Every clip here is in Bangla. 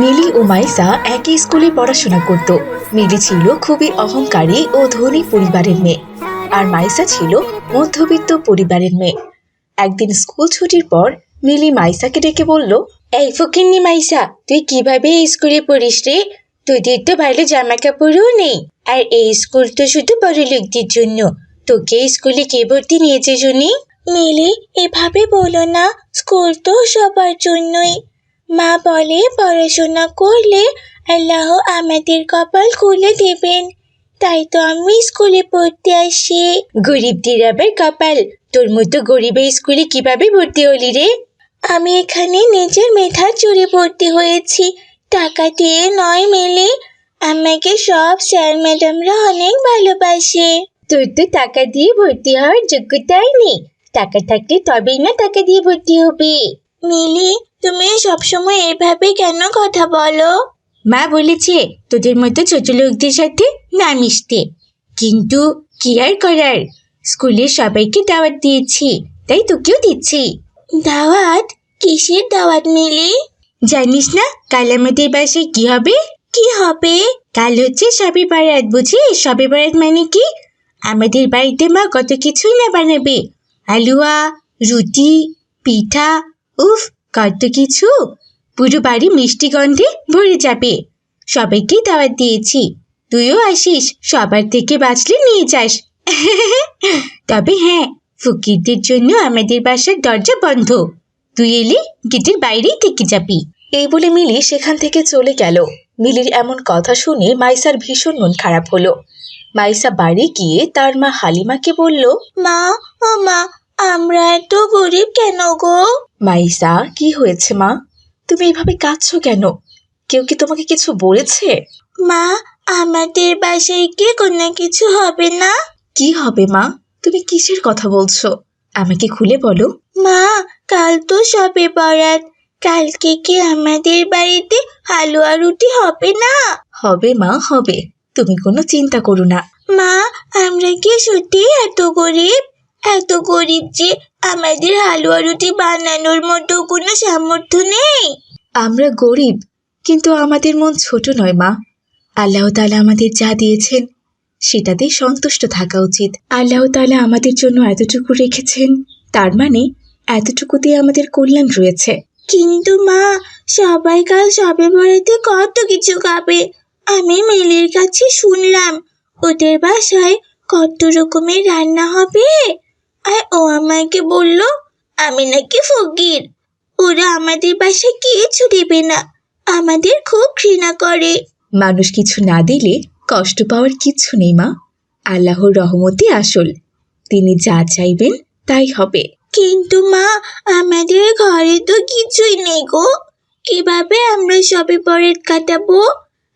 মিলি ও মাইসা একই স্কুলে পড়াশোনা করত। মিলি ছিল খুবই অহংকারী ও ধনী পরিবারের মেয়ে আর মাইসা ছিল মধ্যবিত্ত পরিবারের মেয়ে। একদিন স্কুল ছুটির পর মিলি মাইসাকে ডেকে বলল, এই ফকিন্নি মাইসা, তুই কীভাবে এই স্কুলে পড়িস রে? তোদের তো ভালো জামা কাপড়ও নেই। আর এই স্কুল তো শুধু বড় লোকদের জন্য। তোকে স্কুলে কে ভর্তি নিয়েছে শুনি? মিলি, এভাবে বলো না। স্কুল তো সবার জন্যই। মা বলে পড়াশোনা করলে আল্লাহ আমাদের কপাল খুলে দেবেন। তাই তো আমি স্কুলে পড়তে আসি। গরিবদের আবার কপাল তোর মতো গরিবের স্কুলে কীভাবে ভর্তি হলি রে? আমি এখানে নিজের মেধার চুরি ভর্তি হয়েছি টাকা দিয়ে নয় মেলে। আমাকে সব স্যার ম্যাডামরা অনেক ভালোবাসে। তোর তো টাকা দিয়ে ভর্তি হওয়ার যোগ্যতাই নেই। টাকা থাকলে তবেই না টাকা দিয়ে ভর্তি হবে। মিলি তুমি সবসময় এভাবে কেন কথা বলো? মা বলেছে তোদের মতো ছোট লোকদের সাথে না মিশতে। কিন্তু কি আর করার? স্কুলের সবাইকে দাওয়াত দিয়েছি তাই তোকেও দিচ্ছি। দাওয়াত? কিসের দাওয়াত মিলি? জানিস না কাল আমাদের বাসায় কি হবে? কি হবে? কাল হচ্ছে সবে বারাত বুঝি সবে বারাত মানে কি? আমাদের বাড়িতে মা কত কিছুই না বানাবে। হালুয়া রুটি পিঠা উফ কত কিছু? পুরো বাড়ি মিষ্টি গন্ধে ভরে যাবে। সবাইকে দাওয়াত দিয়েছি। তুইও আসিস সবার থেকে বাঁচলে নিয়ে যাস। তবে হ্যাঁ ফকিরদের জন্য আমাদের বাসার দরজা বন্ধ। তুই এলে গেটের বাইরেই থেকে যাবি। এই বলে মিলি সেখান থেকে চলে গেল। মিলির এমন কথা শুনে মাইসার ভীষণ মন খারাপ হলো। মাইসা বাড়ি গিয়ে তার মা হালিমাকে বলল মা ও মা আমরা এত গরিব কেন গো? মাইসা কি হয়েছে মা? তুমি এভাবে কাঁদছো কেন? কেউ কি তোমাকে কিছু বলেছে? মা আমাদের বাসায় কি কোনো কিছু হবে না? কি হবে মা? তুমি কিসের কথা বলছো? আমাকে খুলে বলো। মা কাল তো সবে বরাত। কালকে কি আমাদের বাড়িতে হালুয়া রুটি হবে না? হবে মা হবে। তুমি কোনো চিন্তা করো না। মা আমরা কি সত্যি এত গরিব? এত গরিব যে আমাদের হালুয়া রুটি বানানোর মতো কোনো সামর্থ্য নেই। আমরা গরিব কিন্তু আমাদের মন ছোট নয় মা। আল্লাহ তালা আমাদের যা দিয়েছেন সেটাতেই সন্তুষ্ট থাকা উচিত। আল্লাহ তালা আমাদের জন্য এতটুকু রেখেছেন তার মানে এতটুকুতে আমাদের কল্যাণ রয়েছে। কিন্তু মা সবাই কাল সবে বরাতে কত কিছু খাবে? আমি মেলের কাছে শুনলাম ওদের বাসায় কত রকমের রান্না হবে। আর ও আমাকে বলল আমি নাকি ফকির। ওরা আমাদের বাসায় কিছু দেবে না। আমাদের খুব ঘৃণা করে। মানুষ কিছু না দিলে কষ্ট পাওয়ার কিচ্ছু নেই মা। আল্লাহর রহমতে আসল। তিনি যা চাইবেন তাই হবে। কিন্তু মা আমাদের ঘরে তো কিছুই নেই গো। কীভাবে আমরা সবে বরাত কাটাবো?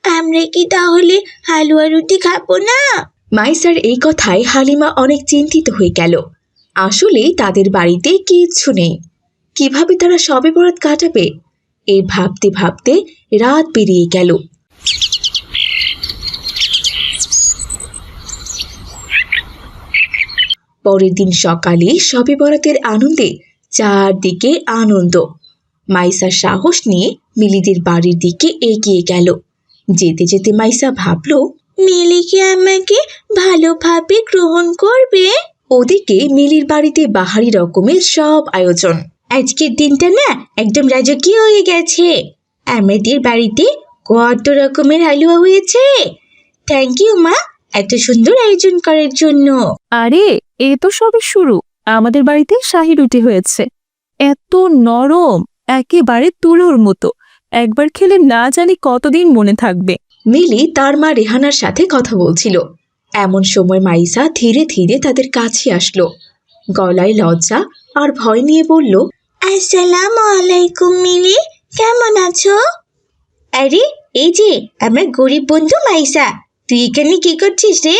আমরা কি তাহলে হালুয়া রুটি খাব না? মাইসার এই কথায় হালিমা অনেক চিন্তিত হয়ে গেল। আসলে তাদের বাড়িতে কিচ্ছু নেই। কীভাবে তারা সবে বরাত কাটাবে? এই ভাবতে ভাবতে রাত পেরিয়ে গেল। পরের দিন সকালে সবে বরাতের আনন্দে চারদিকে আনন্দ। মাইসা সাহস নিয়ে মিলিদের বাড়ির দিকে এগিয়ে গেল। যেতে যেতে মাইসা ভাবলো, মিলি কি আমাকে ভালোভাবে গ্রহণ করবে? ওদিকে মিলির বাড়িতে বাহারি রকমের সব আয়োজন। আজকের দিনটা না একদম রাজকীয় হয়ে গেছে। আমাদের বাড়িতে কত রকমের হালুয়া হয়েছে। থ্যাংক ইউ মা এত সুন্দর আয়োজন করার জন্য। আরে এ তো সবে শুরু। আমাদের বাড়িতে শাহি রুটি হয়েছে। এত নরম একেবারে তুলোর মতো। একবার খেলে না জানি কতদিন মনে থাকবে। মিলি তার মা রেহানার সাথে কথা বলছিল। এমন সময় মাইসা ধীরে ধীরে তাদের কাছে আসলো। গলায় লজ্জা আর ভয় নিয়ে বলল আসসালামু আলাইকুম মিলি। কেমন আছো? আরে এই যে আমার গরিব বন্ধু মাইসা তুই এখানে কি করছিস রে?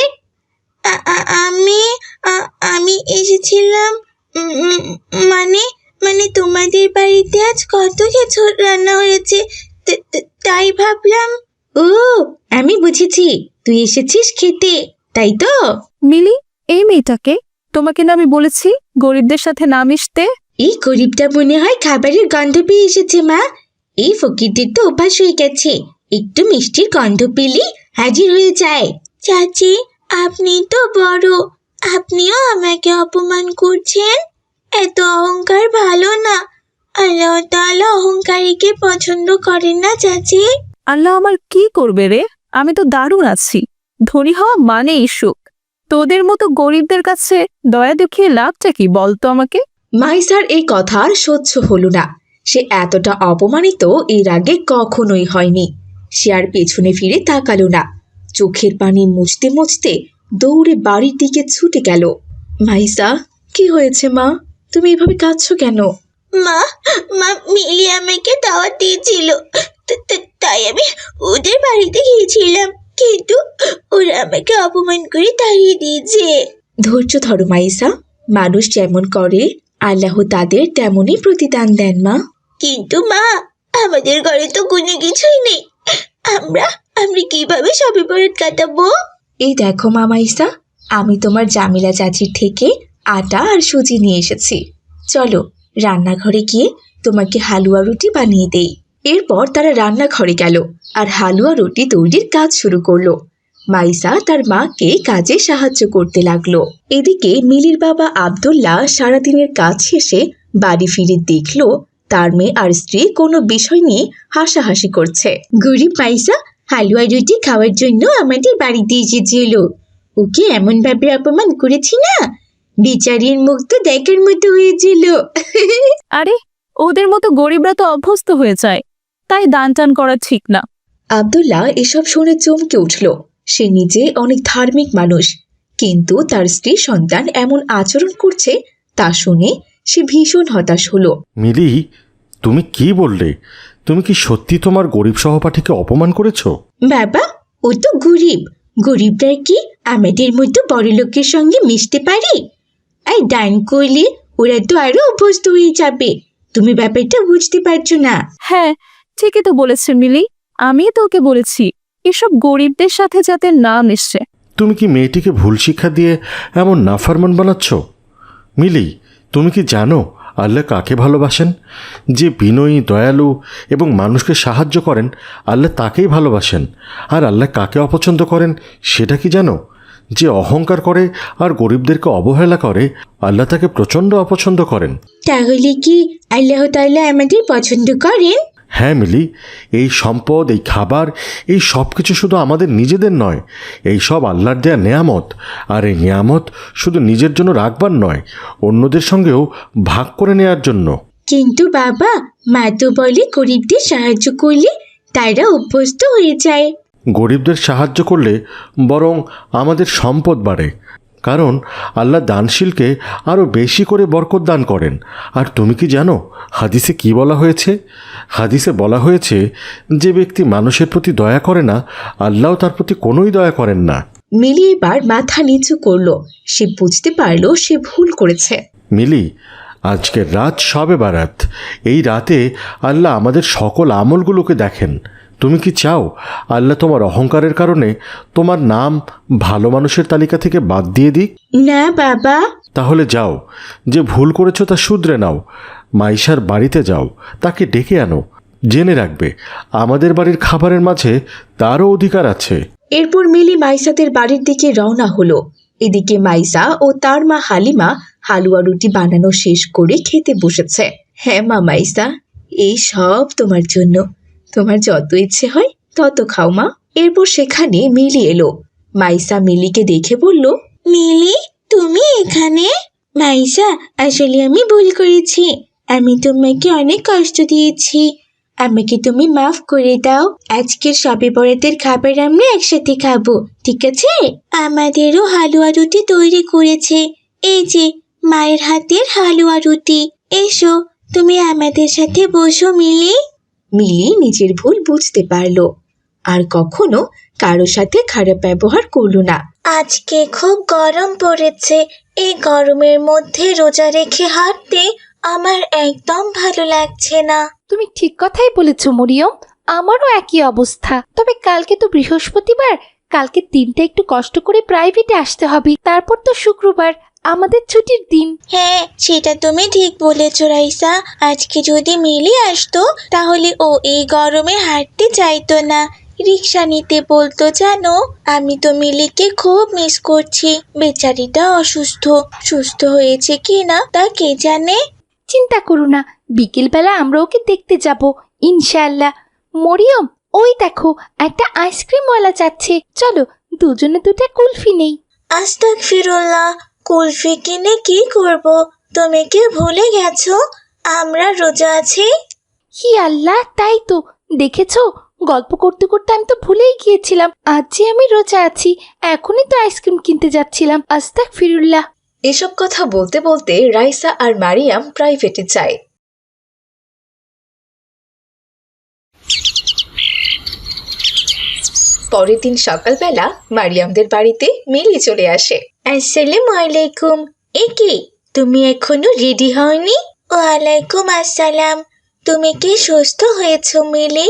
আমি আমি এসেছিলাম মানে মানে তোমাদের বাড়িতে আজ কত কিছু রান্না হয়েছে তাই ভাবলাম। ও আমি বুঝেছি। তুই এসেছিস খেতে। তাই তো? মিলি এই মেয়েটাকে তোমাকে না আমি বলেছি গরিবদের সাথে না মিশতে? এই গরিবটা মনে হয় খাবারের গন্ধ পেয়ে এসেছে মা। এই ফকিরদের তো অভ্যাস হয়ে গেছে। একটু মিষ্টির গন্ধ পেলে হাজির হয়ে যায়। চাচি আপনি তো বড়। আপনিও আমাকে অপমান করছেন। এত অহংকার ভালো না। আল্লাহ তাআলা অহংকারীকে পছন্দ করেন না চাচি। আল্লাহ আমার কি করবে রে? আমি তো দারুণ আছি। ধনী হওয়া মানেই সুখ। তোদের মতো গরিবদের কাছে দয়া দেখিয়ে লাভটা কি বলতো আমাকে? মাইসার এই কথা আর সহ্য হলো না। সে এতটা অপমানিত এর আগে কখনোই হয়নি। সে আর পেছনে ফিরে তাকালো না। চোখের পানি মুছতে মুছতে দৌড়ে বাড়ির দিকে ছুটে গেল। মাইসা কি হয়েছে মা? তুমি এভাবে কাঁদছো কেন? মা মা মিলি আমাকে দাওয়াত দিয়েছিল। তাই আমি ওদের বাড়িতে গিয়েছিলাম। কিন্তু ওরা আমাকে অপমান করে তাড়িয়ে দিয়েছে। ধৈর্য ধরো মাইসা। মানুষ যেমন করে আল্লাহ তাদের তেমনই প্রতিদান দেন মা। কিন্তু মা আমাদের ঘরে তো কোনো কিছুই নেই। আমরা আমরা কীভাবে সবে বরাত কাটাবো? এই দেখো মা মাইসা আমি তোমার জামিলা চাচির থেকে আটা আর সুজি নিয়ে এসেছি। চলো রান্নাঘরে গিয়ে তোমাকে হালুয়া রুটি বানিয়ে দেই। এরপর তারা রান্নাঘরে গেল আর হালুয়া রুটি তৈরির কাজ শুরু করল। মাইসা তার মাকে কাজে সাহায্য করতে লাগল। এদিকে মিলির বাবা আব্দুল্লাহ সারাদিনের কাজ শেষে বাড়ি ফিরে দেখল তার মেয়ে আর স্ত্রী কোনো বিষয় নিয়ে হাসাহাসি করছে। গরিব মাইসা, হালুয়া রুটি খাওয়ার জন্য আমাদের বাড়িতে এসেছিল ওকে এমন ভাবে অপমান করেছি না। বিচারের মুখ তো দেখার মতো হয়েছিল। আরে, ওদের মতো গরিবরা তো অভ্যস্ত হয়ে যায়। তাই দান টান করা ঠিক না। আব্দুল্লাহ এসব শুনে চমকে উঠল। সে নিজে অনেক ধার্মিক মানুষ কিন্তু তার স্ত্রী সন্তান এমন আচরণ করছে তা শুনে সে ভীষণ হতাশ হলো। মিলি তুমি কি বললে? তুমি কি সত্যি তোমার গরিব সহপাঠীকে অপমান করেছ? বাবা ও তো গরিব। গরিবরা কি আমাদের মতো বড় লোকের সঙ্গে মিশতে পারে? আর দান করলে ওরা তো আরও অভ্যস্ত হয়ে যাবে। তুমি ব্যাপারটা বুঝতে পারছ না। হ্যাঁ ঠিকই তো বলেছে মিলি আমি তো ওকে বলেছি এসব গরিবদের সাথে যাতে না মিশছে তুমি কি মেয়েটিকে ভুল শিক্ষা দিয়ে এমন নাফারমান বানাচ্ছ? মিলি তুমি কি জানো আল্লাহ কাকে ভালোবাসেন? যে বিনয়ী দয়ালু এবং মানুষকে সাহায্য করেন আল্লাহ তাকেই ভালোবাসেন। আর আল্লাহ কাকে অপছন্দ করেন সেটা কি জানো? যে অহংকার করে আর গরিবদেরকে অবহেলা করে আল্লাহ তাকে প্রচণ্ড অপছন্দ করেন। তাহলে কি আল্লাহ তাআলা আমাদের পছন্দ করেন? হ্যাঁ মিলি এই সম্পদ এই খাবার এই সব কিছু শুধু আমাদের নিজেদের নয় এই সব আল্লাহর দেয়া নেয়ামত। আর এই নেয়ামত শুধু নিজের জন্য রাখবার নয় অন্যদের সঙ্গেও ভাগ করে নেয়ার জন্য। কিন্তু বাবা মা তো বলে গরিবদের সাহায্য করলে তারা অভ্যস্ত হয়ে যায়। গরিবদের সাহায্য করলে বরং আমাদের সম্পদ বাড়ে। কারণ আল্লাহ দানশীলকে আরও বেশি করে বরকত দান করেন। আর তুমি কি জানো হাদিসে কি বলা হয়েছে? হাদিসে বলা হয়েছে যে ব্যক্তি মানুষের প্রতি দয়া করে না আল্লাহ তার প্রতি কোনোই দয়া করেন না। মিলি এবার মাথা নিচু করল। সে বুঝতে পারল সে ভুল করেছে। মিলি আজকের রাত সবে বারাত। এই রাতে আল্লাহ আমাদের সকল আমলগুলোকে দেখেন। তুমি কি চাও আল্লাহ তোমার অহংকারের কারণে তোমার নাম ভালো মানুষের তালিকা থেকে বাদ দিয়ে দিক? না বাবা। তাহলে যাও যে ভুল করেছ তা শুধরে নাও। মাইশার বাড়িতে যাও তাকে ডেকে আনো। জেনে রাখবে আমাদের বাড়ির খাবারের মাঝে তারও অধিকার আছে। এরপর মিলি মাইসাদের বাড়ির দিকে রওনা হলো। এদিকে মাইসা ও তার মা হালিমা হালুয়া রুটি বানানো শেষ করে খেতে বসেছে। হ্যাঁ মা মাইসা এই সব তোমার জন্য। তোমার যত ইচ্ছে হয়, তত খাও মা। এরপর সেখানে মিলি এলো। মাইসা মিলিকে দেখে বলল, মিলি, তুমি এখানে? মাইসা, আসলে আমি ভুল করেছি। আমি তোমাকে অনেক কষ্ট দিয়েছি। আমাকে তুমি মাফ করে দাও। আজকের সবে বরাতের খাবার আমরা একসাথে খাব, ঠিক আছে? আমাদেরও হালুয়া রুটি তৈরি করেছে। এই যে, মায়ের হাতের হালুয়া রুটি। এসো, তুমি আমাদের সাথে বসো মিলি। মিলি নিজের ভুল বুঝতে পারল। আর কখনো কারও সাথে খারাপ ব্যবহার করল না। আজকে খুব গরম পড়েছে। এই গরমের মধ্যে রোজা রেখে হাঁটতে আমার একদম ভালো লাগছে না। তুমি ঠিক কথাই বলেছ মরিয়ম। আমারও একই অবস্থা। তবে কালকে তো বৃহস্পতিবার। কালকে দিনটা একটু কষ্ট করে প্রাইভেটে আসতে হবে। তারপর তো শুক্রবার। আমাদের ছুটির দিন। হ্যাঁ সেটা তুমি ঠিক বলেছ রাইসা। আজকে যদি মিলি আসতো তাহলে ও এই গরমে হাঁটতে চাইতো না। রিক্সা নিতে বলতো জানো? আমি তো মিলিকে খুব মিস করছি। বেচারিটা অসুস্থ। সুস্থ হয়েছে কি না তা কে জানে? চিন্তা করো না বিকেলবেলা আমরা ওকে দেখতে যাব ইনশাআল্লাহ। মরিয়ম ওই দেখো একটা আইসক্রিমওয়ালা যাচ্ছে। চলো দুজনে দুটা কুলফি নেই। আস্তাক ফিরুল্লাহ কুলফি কিনে কি করব? তুমি কি ভুলে গেছো? আমরা রোজা আছি। হি আল্লাহ তাই তো। দেখেছ? গল্প করতে করতে আমি তো ভুলেই গিয়েছিলাম। আজ যে আমি রোজা আছি এখনই তো আইসক্রিম কিনতে যাচ্ছিলাম। আস্তাক ফিরুল্লাহ এসব কথা বলতে বলতে রাইসা আর মারিয়াম প্রাইভেটে যায়। পরের দিন সকালবেলা মারিয়ামদের বাড়িতে মিলি চলে আসে। আসসালামু আলাইকুম। এ কি? তুমি এখনও রেডি হওনি ওয়ালাইকুম আসসালাম। তুমি কি সুস্থ হয়েছো মিলি?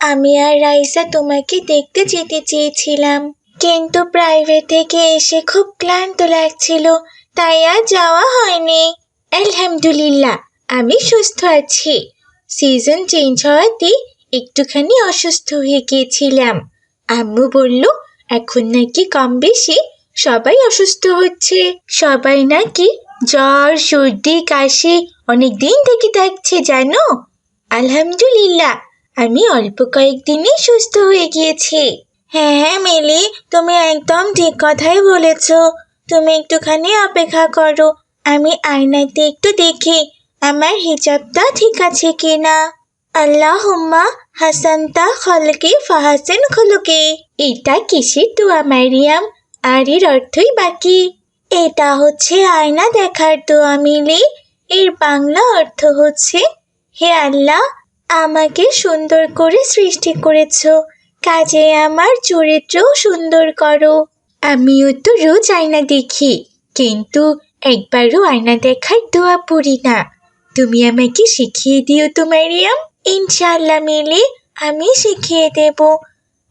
আমি আর রাইসা তোমাকে দেখতে যেতে চেয়েছিলাম। কিন্তু প্রাইভেট থেকে এসে খুব ক্লান্ত লাগছিল, তাই আর যাওয়া হয়নি। আলহামদুলিল্লাহ, আমি সুস্থ আছি। সিজন চেঞ্জ হওয়াতে একটুখানি অসুস্থ হয়ে গিয়েছিলাম। আম্মু বলল, এখন নাকি কম বেশি সবাই অসুস্থ হচ্ছে। সবাই নাকি জ্বর, সর্দি, কাশি অনেক দিন থেকে থাকছে, জানো? আলহামদুলিল্লাহ, আমি অল্প কয়েকদিনই সুস্থ হয়ে গিয়েছি। হ্যাঁ হ্যাঁ মিলি, তুমি একদম ঠিক কথাই বলেছ। তুমি একটুখানি অপেক্ষা করো, আমি আয়নাতে একটু দেখি, আমার হিজাবটা ঠিক আছে কিনা? আল্লাহ হুম্মা হাসান্তা খলকে ফাহাসেন খলকে। এটা কিসের দোয়া মারিয়াম? আর এর অর্থই বাকি এটা হচ্ছে আয়না দেখার দোয়া মিলি। এর বাংলা অর্থ হচ্ছে, হে আল্লাহ, আমাকে সুন্দর করে সৃষ্টি করেছ, কাজে আমার চরিত্রও সুন্দর করো। আমিও তো রোজ আয়না দেখি, কিন্তু একবারও আয়না দেখার দোয়া পড়ি না। তুমি আমাকে শিখিয়ে দিও তো মারিয়াম। ইনশাআল্লাহ মিলি, আমি শিখিয়ে দেব।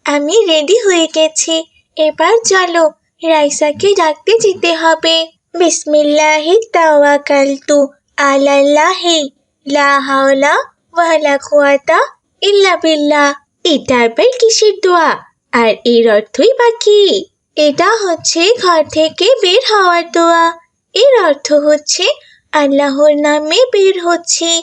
আমি রেডি হয়ে গেছি। এবার চলো, রাইসাকে ডাকতে যেতে হবে। বিসমিল্লাহি তাওয়াক্কালতু আলাল্লাহি, লা হাওলা ওয়ালা কুওয়াতা ইল্লা বিল্লাহ। এটা আবার কিসের দোয়া? আর এর অর্থই বাকি এটা হচ্ছে ঘর থেকে বের হওয়ার দোয়া। এর অর্থ হচ্ছে, আল্লাহর নামে বের হচ্ছে।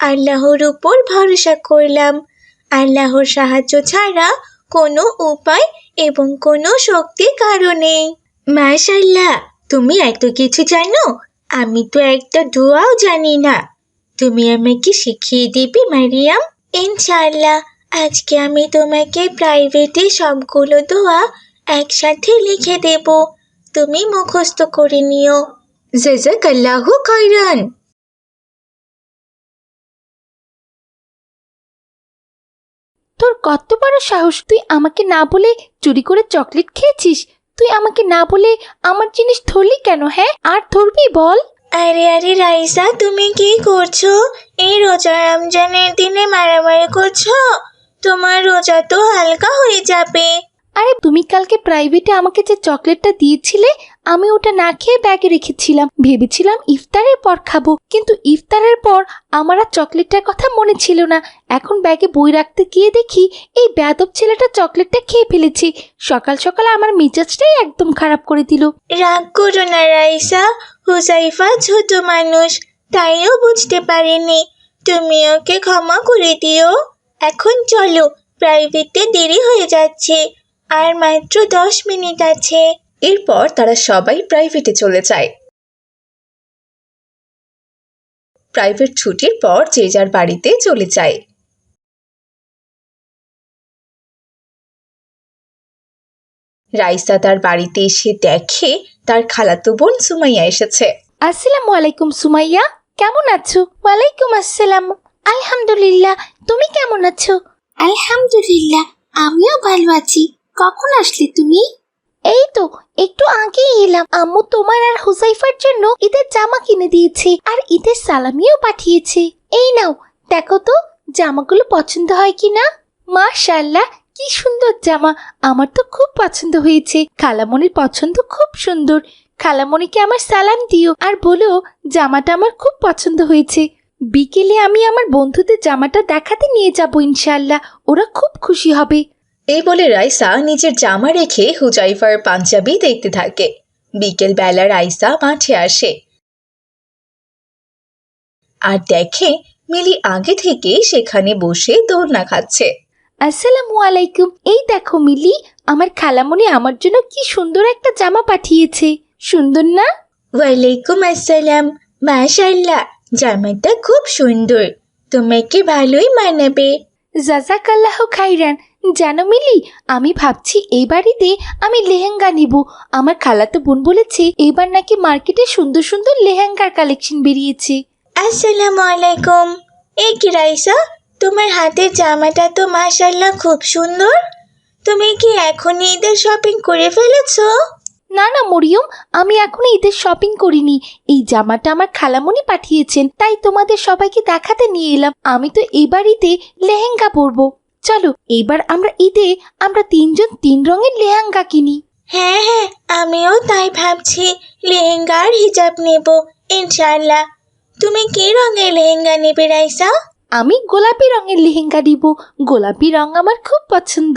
আল্লাহর উপর ভরসা করলাম। আল্লাহর সাহায্য ছাড়া কোনো উপায় এবং কোনো শক্তির কারণে মাশাল্লাহ তুমি এত কিছু জানো? আমি তো একটা দোয়াও জানি না। তুমি আমাকে শিখিয়ে দিবে, মারিয়াম? ইনশাআল্লাহ। আজকে আমি তোমাকে প্রাইভেটে সবগুলো দোয়া একসাথে লিখে দেব। তুমি মুখস্থ করে নিও। জাজাকাল্লাহু খাইরান তোর কত বড় সাহস? তুই আমাকে না বলে চুরি করে চকলেট খেয়েছিস? তুই আমাকে না বলে আমার জিনিস ধরলি কেন হ্যাঁ? আর ধরবি বল? আরে আরে, রাইসা, তুমি কি করছ? এই রোজা রমজানের দিনে মারামারি করছ? তোমার রোজা তো হালকা হয়ে যাবে। আরে তুমি কালকে প্রাইভেটে আমাকে যে চকলেটটা দিয়েছিলে, আমি ওটা না খেয়ে ব্যাগে রেখেছিলাম। ভেবেছিলাম ইফতারের পর খাব, কিন্তু ইফতারের পর আমার আর চকলেটটার কথা মনে ছিল না। এখন ব্যাগে বই রাখতে গিয়ে দেখি এই বেয়াদব ছেলেটা চকলেটটা খেয়ে ফেলেছে। সকাল সকাল আমার মেজাজটাই একদম খারাপ করে দিল। রাগ করো না, রাইসা। হুসাইফা ছোট মানুষ, তাইও বুঝতে পারেনি। তুমি ওকে ক্ষমা করে দিও। এখন চলো প্রাইভেটে দেরি হয়ে যাচ্ছে। আর মাত্র দশ মিনিট আছে। এরপর তারা সবাই প্রাইভেটে চলে যায়। প্রাইভেট ছুটির পর যে যার বাড়িতে চলে যায়। রাইসা তার বাড়িতে এসে দেখে তার খালাতো বোন সুমাইয়া এসেছে। আসসালামু আলাইকুম সুমাইয়া কেমন আছো? ওয়ালাইকুম আসসালাম। আলহামদুলিল্লাহ তুমি কেমন আছো? আলহামদুলিল্লাহ আমিও ভালো আছি। কখন আসলে তুমি? এই তো, একটু আগেই এলাম। আম্মু তোমার আর হুসাইফার জন্য ঈদের জামা কিনে দিয়েছে আর ঈদের সালামিও পাঠিয়েছে। এই নাও, দেখো তো, জামাগুলো পছন্দ হয় কি না মাশাল্লাহ কি সুন্দর জামা। আমার তো খুব পছন্দ হয়েছে। খালামনির পছন্দ খুব সুন্দর। খালামণিকে আমার সালাম দিও আর বলো, জামাটা আমার খুব পছন্দ হয়েছে। বিকেলে আমি আমার বন্ধুদের জামাটা দেখাতে নিয়ে যাব ইনশাল্লাহ ওরা খুব খুশি হবে। এই বলে রাইসা নিজের জামা রেখে হুজাইফার পাঞ্জাবি দেখতে থাকে। বিকেল বেলা রাইসা মাঠে আসে। আর দেখে মিলি আগে থেকে সেখানে বসে দোলনা খাচ্ছে। আসসালামু আলাইকুম। এই দেখো মিলি আমার খালামণি আমার জন্য কি সুন্দর একটা জামা পাঠিয়েছে। সুন্দর না? ওয়ালাইকুম আসসালাম। মাশাল্লাহ জামাটা খুব সুন্দর। তোমাকে ভালোই মানাবে। জাজাকাল্লাহ খাইরান। জানো মিলি, আমি ভাবছি এই বাড়িতে আমি লেহেঙ্গা নিব। আমার খালাতো বোন বলেছে, এবার নাকি মার্কেটে সুন্দর সুন্দর লেহেঙ্গার কালেকশন বেরিয়েছে। আসসালামু আলাইকুম। এই কি রাইসা? তোমার হাতের জামাটা তো মাশাল্লাহ খুব সুন্দর। তুমি কি এখনই ঈদের শপিং করে ফেলেছো? না না মরিয়ম আমি এখনও ঈদের শপিং করিনি। এই জামাটা আমার খালামণি পাঠিয়েছেন তাই তোমাদের সবাইকে দেখাতে নিয়ে এলাম। আমি তো এই বাড়িতে লেহেঙ্গা পরবো। চলো এইবার আমরা ঈদে আমরা তিনজন তিন রঙের লেহেঙ্গা কিনি। হ্যাঁ হ্যাঁ আমিও তাই ভাবছি। লেহেঙ্গা আর হিজাব নেব ইনশাআল্লাহ। তুমি কি রঙের লেহেঙ্গা নেবে রাইসা? আমি গোলাপি রঙের লেহেঙ্গা দিব গোলাপি রং আমার খুব পছন্দ।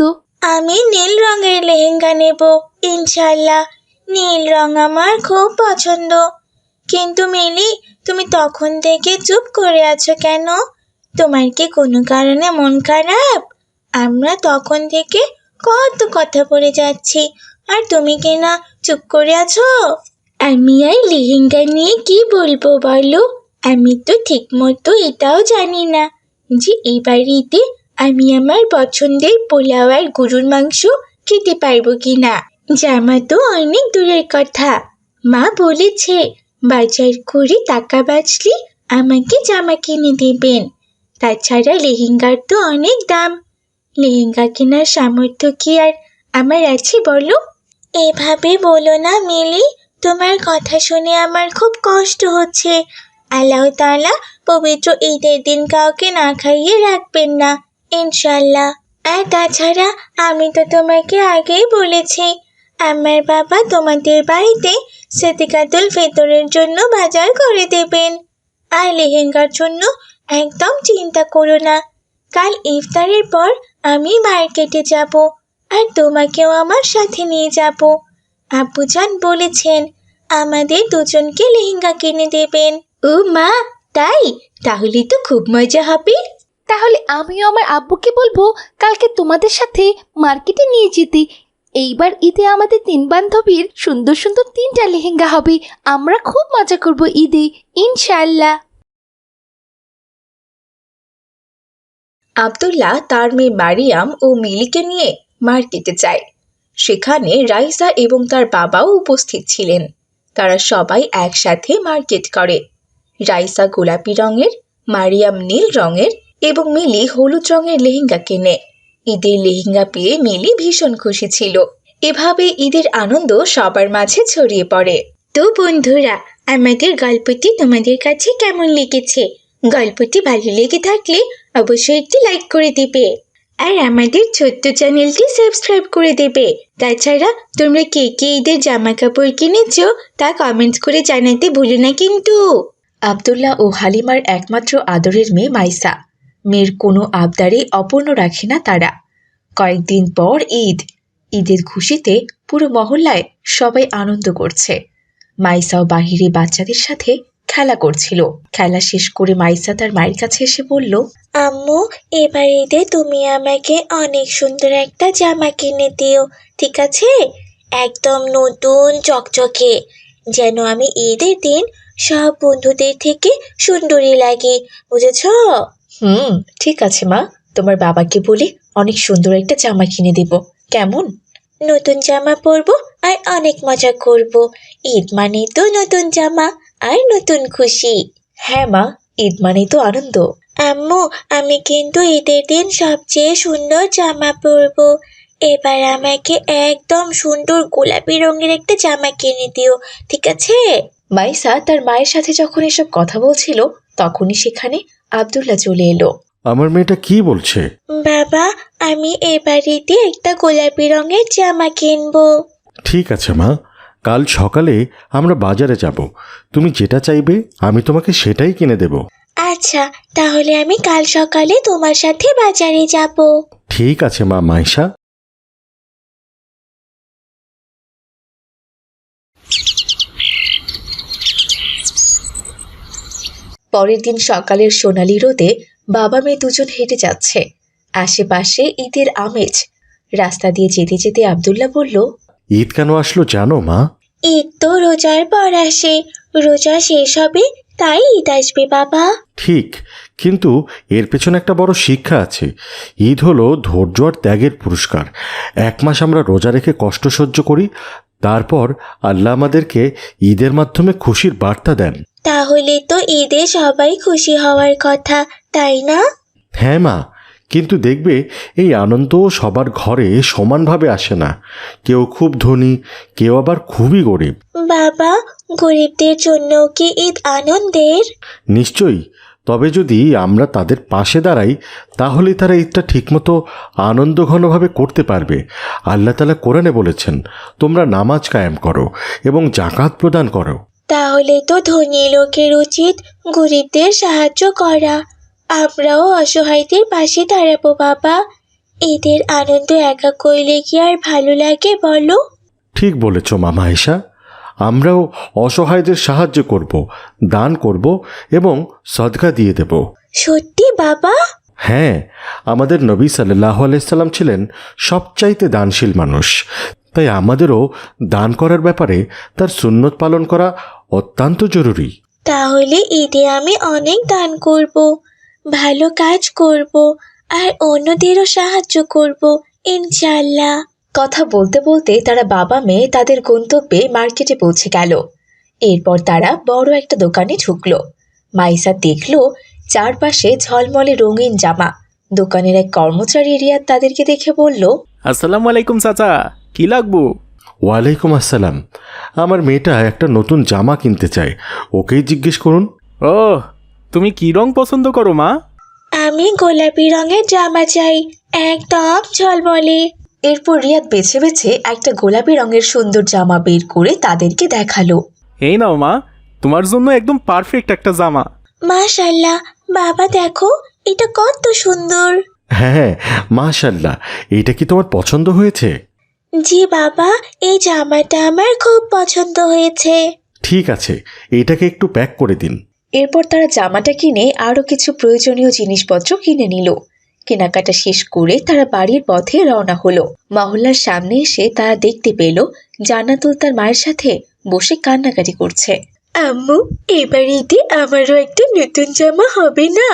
আমি নীল রঙের লেহেঙ্গা নেব ইনশাআল্লাহ। নীল রং আমার খুব পছন্দ। কিন্তু মিলি, তুমি তখন থেকে চুপ করে আছো কেন? তোমার কি কোনো কারণে মন খারাপ? আমরা তখন থেকে কত কথা বলে যাচ্ছি, আর তুমি কি না চুপ করে আছো? আমি আর লেহেঙ্গা নিয়ে কি বলব বলো? আমি তো ঠিক মতো এটাও জানি না যে এই বাড়িতে আমি আমার পছন্দের পোলাও আর গরুর মাংস খেতে পারব কি না। জামা তো অনেক দূরের কথা। মা বলেছে, বাজার করে টাকা বাঁচলে আমাকে জামা কিনে দেবেন। তাছাড়া লেহেঙ্গার তো অনেক দাম। লেহেঙ্গা কেনার সামর্থ্য কি আর আমার আছে বলো? এভাবে বলো না মিলি, তোমার কথা শুনে আমার খুব কষ্ট হচ্ছে। আল্লাহ তাআলা পবিত্র ঈদের দিন কাউকে না খাইয়ে রাখবেন না ইনশাল্লাহ আর তাছাড়া আমি তো তোমাকে আগেই বলেছি আমার বাবা তোমাদের বাড়িতে সেতিকাতুল ফেতরের জন্য বাজার করে দেবেন। আর লেহেঙ্গার জন্য একদম চিন্তা করো না। কাল ইফতারের পর আমি মার্কেটে যাব আর তোমাকেও আমার সাথে নিয়ে যাব। আব্বুজান বলেছেন, আমাদের দুজনকে লেহেঙ্গা কিনে দেবেন। ও মা, তাই? তাহলে তো খুব মজা হবে। তাহলে আমিও আমার আব্বুকে বলব, কালকে তোমাদের সাথে মার্কেটে নিয়ে যেতে। এইবার ঈদে আমাদের তিন বান্ধবীর সুন্দর সুন্দর তিনটা লেহেঙ্গা হবে। আমরা খুব মজা করব ঈদে ইনশাল্লাহ আব্দুল্লাহ তার মেয়ে মারিয়াম ও মিলিকে নিয়ে মার্কেটে যায়। সেখানে রাইসা এবং তার বাবাও উপস্থিত ছিলেন। তারা সবাই একসাথে মার্কেট করে। রাইসা গোলাপি রঙের, মারিয়াম নীল রঙের এবং মিলি হলুদ রঙের লেহেঙ্গা কেনে। ঈদের লেহেঙ্গা পেয়ে মিলি ভীষণ খুশি ছিল। এভাবে ঈদের আনন্দ সবার মাঝে ছড়িয়ে পড়ে। তো বন্ধুরা, আমাদের গল্পটি তোমাদের কাছে কেমন লেগেছে? গল্পটি ভালো লেগে থাকলে অবশ্যই একটি লাইক করে দিবে। আর আমাদের ছোট্ট চ্যানেলটি সাবস্ক্রাইব করে দেবে। তাছাড়া, তোমরা কে কে ঈদের জামা কাপড় কিনেছ তা কমেন্টস করে জানাতে ভুলো না কিন্তু। আবদুল্লাহ ও হালিমার একমাত্র আদরের মেয়ে মাইসা। মেয়ের কোনো আবদারে অপূর্ণ রাখে না তারা। কয়েকদিন পর ঈদ। ঈদের খুশিতে পুরো মহল্লায় সবাই আনন্দ করছে। মাইসাও বাহিরে বাচ্চাদের সাথে খেলা করছিল। খেলা শেষ করে মাইসা তার মায়ের কাছে এসে বলল, আম্মু, এবার ঈদে তুমি আমাকে অনেক সুন্দর একটা জামা কিনে দিও, ঠিক আছে? একদম নতুন, চকচকে। যেন আমি ঈদের দিন সব বন্ধুদের থেকে সুন্দরী লাগে, বুঝেছ? হুম, ঠিক আছে মা। তোমার বাবাকে বলে অনেক সুন্দর একটা জামা কিনে দেব। কেমন? নতুন জামা পরবো আর অনেক মজা করব। ঈদ মানে তো নতুন জামা আর নতুন খুশি। হ্যাঁ মা, ঈদ মানে তো আনন্দ। আম্মু, আমি কিন্তু ঈদের দিন সবচেয়ে সুন্দর জামা পরবো। এবার আমাকে একদম সুন্দর গোলাপি রঙের একটা জামা কিনে দিও, ঠিক আছে? মাইসা তার মায়ের সাথে যখন এসব কথা বলছিল, তখনই সেখানে আব্দুল্লাহ চলে এলো। আমার মেয়েটা কি বলছে? বাবা আমি এ বাড়িতে একটা গোলাপি রঙের জামা কিনবো। ঠিক আছে মা। কাল সকালে আমরা বাজারে যাব। তুমি যেটা চাইবে আমি তোমাকে সেটাই কিনে দেব। আচ্ছা তাহলে আমি কাল সকালে তোমার সাথে বাজারে যাব। ঠিক আছে মা মাইশা। পরের দিন সকালের সোনালি রোদে বাবা মেয়ে দুজন হেঁটে যাচ্ছে। আশেপাশে ঈদের আমেজ। রাস্তা দিয়ে যেতে যেতে আব্দুল্লাহ বলল ঈদ কেন আসলো জানো মা? ঈদ তো রোজার পর আসে। রোজা শেষ হবে তাই ঈদ আসবে বাবা। ঠিক কিন্তু এর পেছনে একটা বড় শিক্ষা আছে। ঈদ হলো ধৈর্য আর ত্যাগের পুরস্কার। এক মাস আমরা রোজা রেখে কষ্ট সহ্য করি তারপর আল্লাহ আমাদেরকে ঈদের মাধ্যমে খুশির বার্তা দেন। তাহলে তো ঈদে সবাই খুশি হওয়ার কথা তাই না? হ্যাঁ মা কিন্তু দেখবে এই আনন্দ সবার ঘরে সমানভাবে আসে না। কেউ খুব ধনী কেউ আবার খুবই গরিব। বাবা গরিবদের জন্য কি ঈদ আনন্দের? নিশ্চয়ই তবে যদি আমরা তাদের পাশে দাঁড়াই তাহলে তারা ঈদটা ঠিকমতো আনন্দঘনভাবে করতে পারবে। আল্লাহ তালা কোরআনে বলেছেন তোমরা নামাজ কায়েম করো এবং জাকাত প্রদান করো। তাহলে তো ধনী লোকের উচিত গরিবদের সাহায্য করা। আমরাও অসহায়দের পাশে দাঁড়াবো বাবা। ঈদের আনন্দ একা করলে কি আর ভালো লাগে বলো? ঠিক বলেছ মামা ঈশা। আমরাও অসহায়দের সাহায্য করব দান করব এবং সদকা দিয়ে দেব। সত্যি বাবা? হ্যাঁ আমাদের নবী সাল্লাহ আলাইসাল্লাম ছিলেন সবচাইতে দানশীল মানুষ। তাই আমাদেরও দান করার ব্যাপারে তার সুন্নত পালন করা অত্যন্ত জরুরি। তাহলে ঈদে আমি অনেক দান করব ভালো কাজ করব আর অন্যদেরও সাহায্য করব ইনশাল্লাহ কথা বলতে বলতে তারা বাবা মেয়ে তাদের গন্তব্যে মার্কেটে পৌঁছে গেল। এরপর তারা বড় একটা দোকানে ঢুকলো। মাইসা দেখল চারপাশে ঝলমলে রঙিন জামা। দোকানের এক কর্মচারী রিয়াদ তাদেরকে দেখে বলল আসসালামু আলাইকুম চাচা। কি লাগবো? ওয়ালাইকুম আসসালাম। আমার মেয়েটা একটা নতুন জামা কিনতে চায়। ওকেই জিজ্ঞেস করুন। ও তুমি কি রং পছন্দ করো মা? আমি গোলাপি রঙের জামা চাই একদম ঝলমলে। এরপর রিয়াদ বেছে বেছে একটা গোলাপি রঙের সুন্দর জামা বের করে তাদেরকে দেখাল। এই নাও মা তোমার জন্য একদম পারফেক্ট একটা জামা। মাশাল্লাহ বাবা দেখো এটা কত সুন্দর। হ্যাঁ মাশাল্লাহ এটা কি তোমার পছন্দ হয়েছে? জি বাবা এই জামাটা আমার খুব পছন্দ হয়েছে। ঠিক আছে এটাকে একটু প্যাক করে দিন। এরপর তারা জামাটা কিনে আরও কিছু প্রয়োজনীয় জিনিসপত্র কিনে নিল। কেনাকাটা শেষ করে তারা বাড়ির পথে রওনা হলো। মহল্লার সামনে এসে তারা দেখতে পেল জান্নাতুল তার মায়ের সাথে বসে কান্নাকাটি করছে। আম্মু এবার ঈদে আমারও একটা নতুন জামা হবে না?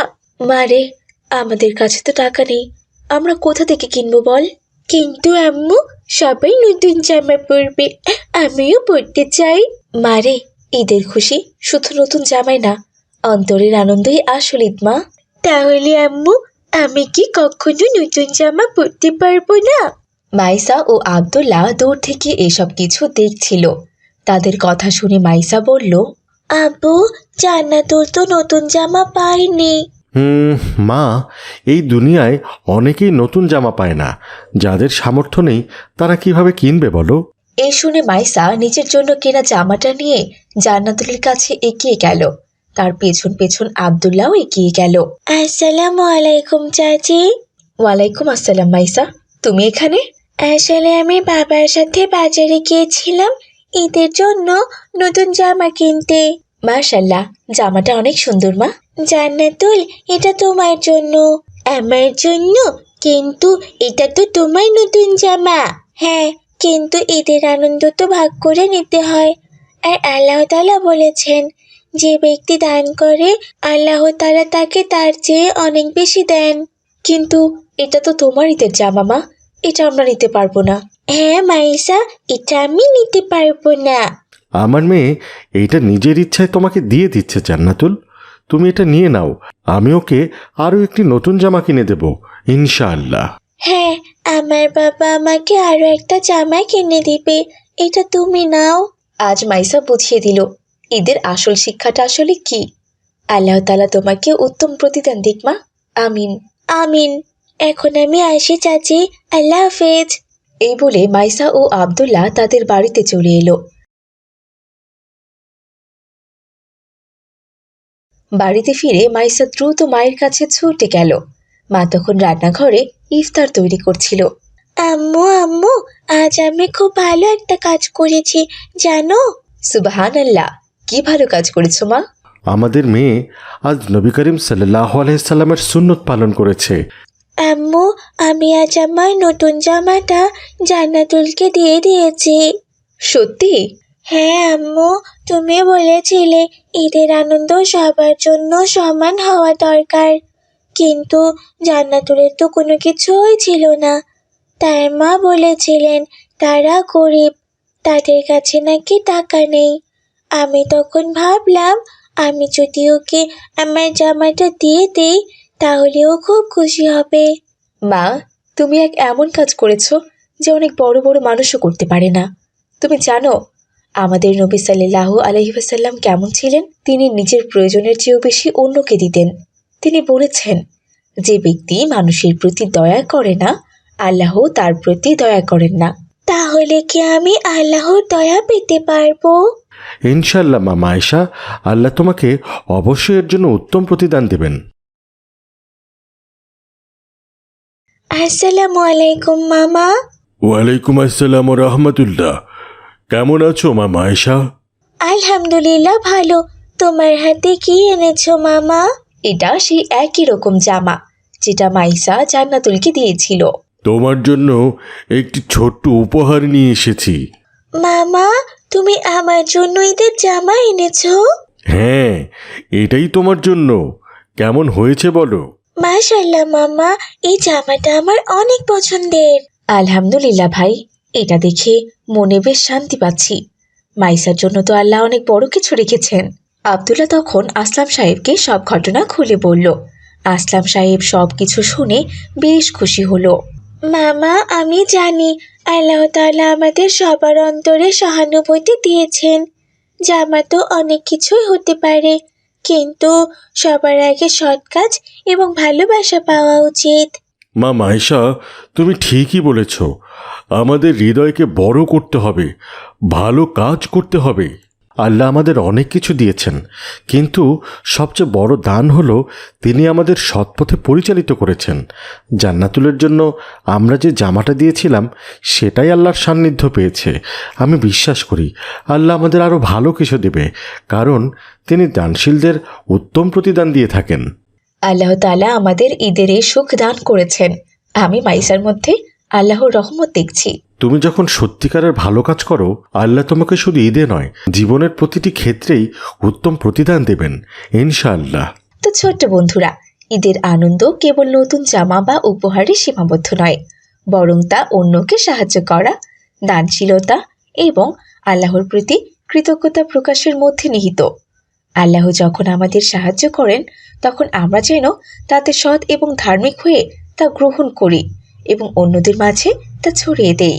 মারে আমাদের কাছে তো টাকা নেই। আমরা কোথা থেকে কিনবো বল? কিন্তু আম্মু, সবাই নতুন জামা পরবে। আমিও পরতে চাই। মারে ঈদের খুশি শুধু নতুন জামাই না, অন্তরের আনন্দই আসল ঈদ, মা। তাহলে আম্মু, আমি কি কখনো নতুন জামা পরতে পারব না? মাইসা ও আব্দুল্লাহ দূর থেকে এসব কিছু দেখছিল। তাদের কথা শুনে মাইসা বলল আব্বু জান্নাতুল তো নতুন জামা পায়নি মা এই দুনিয়ায় অনেকেই নতুন জামা পায় না। যাদের সামর্থ্য নেই তারা কীভাবে কিনবে বলো? এই শুনে মাইসা নিজের জন্য কেনা জামাটা নিয়ে জান্নাতুলের কাছে এগিয়ে গেল। তার পেছন পেছন আব্দুল্লাহও এগিয়ে গেল। আসসালামু আলাইকুম চাচি। ওয়ালাইকুম আসসালাম মাইসা। তুমি এখানে? আসলে আমি বাবার সাথে বাজারে গিয়েছিলাম। ঈদের জন্য নতুন জামা কিনতে। মাশাল্লাহ জামাটা অনেক সুন্দর মা। জান্নাতুল, এটা তোমার জন্য। আমার জন্য? কিন্তু এটা তো তোমার নতুন জামা। হ্যাঁ কিন্তু ঈদের আনন্দ তো ভাগ করে নিতে হয়। আর আল্লাহ তালা বলেছেন, যে ব্যক্তি দান করে, আল্লাহ তাআলা তাকে তার চেয়ে অনেক বেশি দেন। কিন্তু এটা তো তোমার ঈদের জামা, মা। এটা আমরা নিতে পারব না। হ্যাঁ মাইসা এটা আমি নিতে পারব না। আমার মেয়ে, এইটা নিজের ইচ্ছায় তোমাকে দিয়ে দিচ্ছে জান্নাতুল। তুমি এটা নিয়ে নাও। আমি ওকে আরও একটি নতুন জামা কিনে দেব, ইনশাআল্লাহ। হ্যাঁ আমার বাবা আমাকে আরও একটা জামা কিনে দিবে। এটা তুমি নাও। আজ মাইসা বুঝিয়ে দিল, ঈদের আসল শিক্ষাটা আসলে কি? আল্লাহ তালা তোমাকে উত্তম প্রতিদান দিক, মা। আমিন। আমিন। এখন আমি আসি, চাচি। আল্লাহ হাফেজ। এই বলে মাইসা ও আব্দুল্লাহ তাদের বাড়িতে চলে এলো। বাড়িতে ফিরে মাইসা দ্রুত মায়ের কাছে ছুটে গেল। মা তখন রান্নাঘরে ইফতার তৈরি করছিল। আম্মু আম্মু আজ আমি খুব ভালো একটা কাজ করেছি জানো? সুবাহান আল্লাহ কি ভালো কাজ করেছ মা? আমাদের মেয়ে আজ নবী করিম সাল্লাহ আলাইসাল্লামের সুন্নত পালন করেছে। আম্মু আমি আজ আমার নতুন জামাটা জান্নাতুলকে দিয়ে দিয়েছি। সত্যি? হ্যাঁ আম্মু তুমি বলেছিলে ঈদের আনন্দ সবার জন্য সমান হওয়া দরকার। কিন্তু জান্নাতুলের তো কোনো কিছুই ছিল না। তার মা বলেছিলেন, তারা গরিব, তাদের কাছে নাকি টাকা নেই। আমি তখন ভাবলাম, আমি যদি ওকে আমার জামাটা দিয়ে দিই, তাহলে ও খুব খুশি হবে। মা, তুমি এক এমন কাজ করেছ যে অনেক বড় বড় মানুষও করতে পারে না। তুমি জানো আমাদের নবী সাল্লাহ আলহিবাসাল্লাম কেমন ছিলেন? তিনি নিজের প্রয়োজনের চেয়েও বেশি অন্যকে দিতেন। তিনি বলেছেন যে ব্যক্তি মানুষের প্রতি দয়া করে না আল্লাহ তার প্রতি দয়া করেন না। তাহলে কি আমি আল্লাহর দয়া পেতে পারব? ইনশাল্লাহ মা মায়েশা আল্লাহ তোমাকে অবশ্যই এর জন্য উত্তম প্রতিদান দেবেন। আসসালামু আলাইকুম মামা। ওয়ালাইকুম আসসালাম রহমতুল্লাহ। কেমন আছো মা মায়েশা? আলহামদুলিল্লাহ ভালো। তোমার হাতে কি এনেছো মামা? এটা সেই একই রকম জামা যেটা মাইসা জান্নাতুলকে দিয়েছিল। তোমার জন্য একটি ছোট্ট উপহার নিয়ে এসেছি। মামা তুমি আমার জন্য ঈদের জামা এনেছো? হ্যাঁ এটাই তোমার জন্য। কেমন হয়েছে বলো? মাশাল্লাহ মামা এই জামাটা আমার অনেক পছন্দের। আলহামদুলিল্লাহ ভাই এটা দেখে মনে বেশ শান্তি পাচ্ছি। মাইসার জন্য তো আল্লাহ অনেক বড় কিছু রেখেছেন। আবদুল্লাহ তখন আসলাম সাহেবকে সব ঘটনা খুলে বলল। আসলাম সাহেব সব কিছু শুনে বেশ খুশি হলো। মামা আমি জানি আল্লাহ তাআলা আমাদের সবার অন্তরে সহানুভূতি দিয়েছেন। জামা তো অনেক কিছুই হতে পারে কিন্তু সবার আগে সৎ কাজ এবং ভালোবাসা পাওয়া উচিত। মা মায়েশা তুমি ঠিকই বলেছ। আমাদের হৃদয়কে বড় করতে হবে, ভালো কাজ করতে হবে। আল্লাহ আমাদের অনেক কিছু দিয়েছেন, কিন্তু সবচেয়ে বড় দান হলো তিনি আমাদের সৎপথে পরিচালিত করেছেন। জান্নাতুলের জন্য আমরা যে জামাটা দিয়েছিলাম, সেটাই আল্লাহর সান্নিধ্য পেয়েছে। আমি বিশ্বাস করি, আল্লাহ আমাদের আরও ভালো কিছু দেবে, কারণ তিনি দানশীলদের উত্তম প্রতিদান দিয়ে থাকেন। আল্লাহ তাআলা আমাদের ঈদের এই সুখ দান করেছেন। আমি মাইসার মধ্যে আল্লাহর রহমত দেখছি। তুমি যখন সত্যিকারের ভালো কাজ করো আল্লাহ তোমাকে শুধু ঈদে নয় জীবনের প্রতিটি ক্ষেত্রেই উত্তম প্রতিদান দেবেন ইনশাআল্লাহ। তো ছোট্ট বন্ধুরা ঈদের আনন্দ কেবল নতুন জামা বা উপহারে সীমাবদ্ধ নয় বরং তা অন্যকে সাহায্য করা দানশীলতা এবং আল্লাহর প্রতি কৃতজ্ঞতা প্রকাশের মধ্যে নিহিত। আল্লাহ যখন আমাদের সাহায্য করেন তখন আমরা যেন তাতে সৎ এবং ধার্মিক হয়ে তা গ্রহণ করি। এবং অন্যদের মাঝে তা ছড়িয়ে দেই।